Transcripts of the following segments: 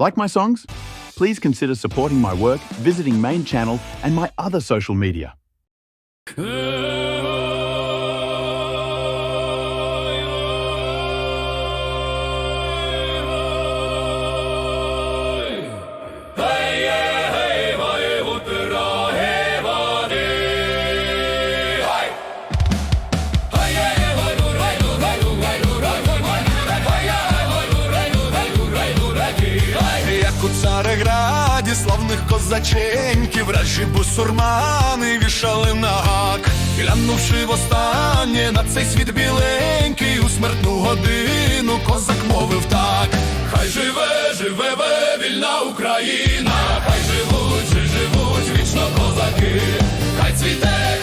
Like my songs? Please consider supporting my work, visiting main channel and my other social media. Козаченьків, вражі бусурмани вішали на гак, глянувши востаннє на цей світ біленький, у смертну годину козак мовив так. Хай живе, живе ве, вільна Україна, хай живуть, чи живуть вічно козаки, хай цвіте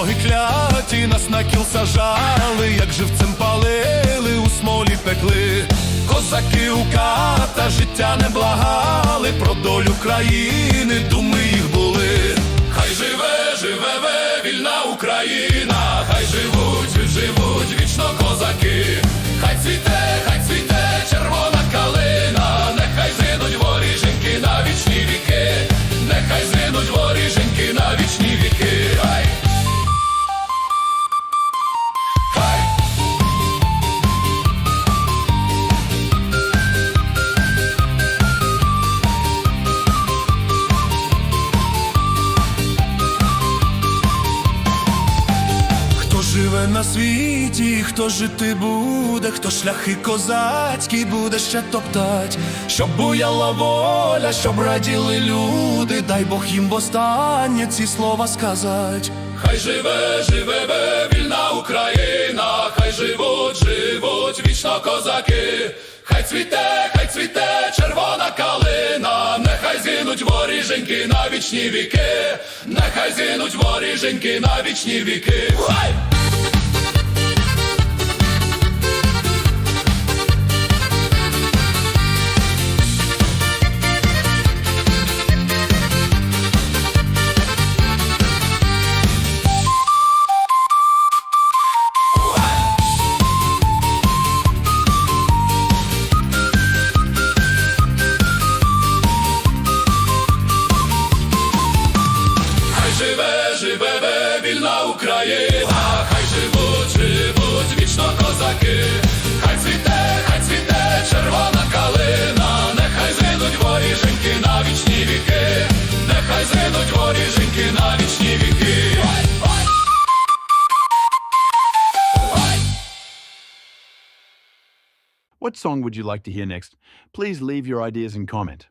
Вороги кляті, нас на кіл сажали, як живцем палили, у смолі пекли. Козаки у ката життя не благали, про долю країни, думи їх були. Хай живе, живе ве, вільна Україна, на світі, хто жити буде, хто шляхи козацькі буде ще топтать, щоб буяла воля, щоб раділи люди, дай Бог їм востаннє ці слова сказать. Хай живе, живе ве, вільна Україна, хай живуть, живуть вічно козаки, хай цвіте, хай цвіте червона калина, нехай згинуть воріженьки на вічні віки, нехай згинуть воріженьки на вічні віки. Хай Україна, хай живуть, живуть вічно козаки, хай цвіте, хай цвіте червона калина, нехай згинуть воріженьки на вічні віки, нехай згинуть воріженьки на вічні віки. Ой, ой. Ой. What song would you like to hear next? Please leave your ideas and comment.